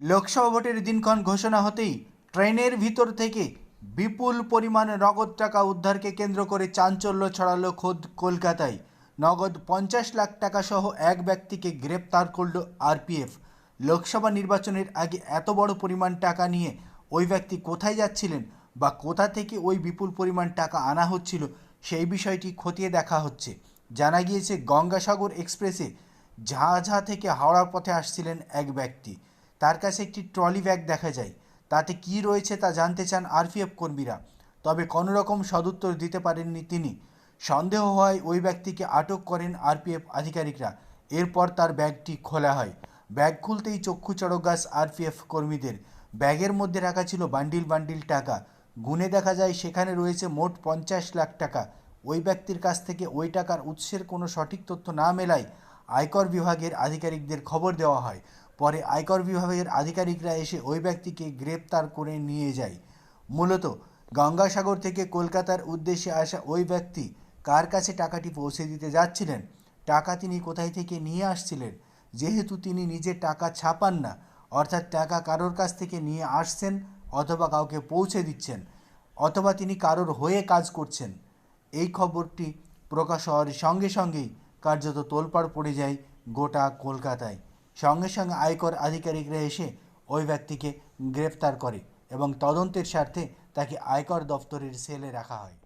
লোকসভা ভোটের দিনক্ষণ ঘোষণা হতেই ট্রেনের ভিতর থেকে বিপুল পরিমাণে নগদ টাকা উদ্ধারকে কেন্দ্র করে চাঞ্চল্য ছড়ালো খোদ কলকাতায়। নগদ পঞ্চাশ লাখ টাকা সহ এক ব্যক্তিকে গ্রেপ্তার করল আরপিএফ। লোকসভা নির্বাচনের আগে এত বড় পরিমাণ টাকা নিয়ে ওই ব্যক্তি কোথায় যাচ্ছিলেন বা কোথা থেকে ওই বিপুল পরিমাণ টাকা আনা হচ্ছিল সেই বিষয়টি খতিয়ে দেখা হচ্ছে। জানা গিয়েছে, গঙ্গাসাগর এক্সপ্রেসে ঝাঁঝা থেকে হাওড়ার পথে আসছিলেন এক ব্যক্তি। তার কাছে একটি ট্রলি ব্যাগ দেখা যায়। তাতে কি রয়েছে তা জানতে চান আরপিএফ কর্মীরা। তবে কোনো রকম সদুত্তর দিতে পারেননি তিনি। সন্দেহ হয় ওই ব্যক্তিকে আটক করেন আরপিএফ আধিকারিকরা। এরপর তার ব্যাগটি খোলা হয়। ব্যাগ খুলতেই চক্ষু চড়ক গাছ আরপিএফ কর্মীদের। ব্যাগের মধ্যে রাখা ছিল বান্ডিল বান্ডিল টাকা। গুনে দেখা যায় সেখানে রয়েছে মোট পঞ্চাশ লাখ টাকা। ওই ব্যক্তির কাছ থেকে ওই টাকার উৎসের কোনো সঠিক তথ্য না মেলায় আয়কর বিভাগের আধিকারিকদের খবর দেওয়া হয়। পরে আয়কর বিভাগের আধিকারিকরা এসে ওই ব্যক্তিকে গ্রেপ্তার করে নিয়ে যায়। মূলত গঙ্গাসাগর থেকে কলকাতার উদ্দেশ্যে আসা ওই ব্যক্তি কার কাছে টাকাটি পৌঁছে দিতে যাচ্ছিলেন, টাকা তিনি কোথায় থেকে নিয়ে আসছিলেন, যেহেতু তিনি নিজে টাকা ছাপান না, অর্থাৎ টাকা কারোর কাছ থেকে নিয়ে আসছেন অথবা কাউকে পৌঁছে দিচ্ছেন, অথবা তিনি কারোর হয়ে কাজ করছেন, এই খবরটি প্রকাশ হওয়ার সঙ্গে সঙ্গেই কার্যত তোলপাড় পড়ে যায় গোটা কলকাতায়। সঙ্গে সঙ্গে আয়কর আধিকারিকরা এসে ওই ব্যক্তিকে গ্রেপ্তার করে এবং তদন্তের স্বার্থে তাকে আয়কর দপ্তরের সেলে রাখা হয়।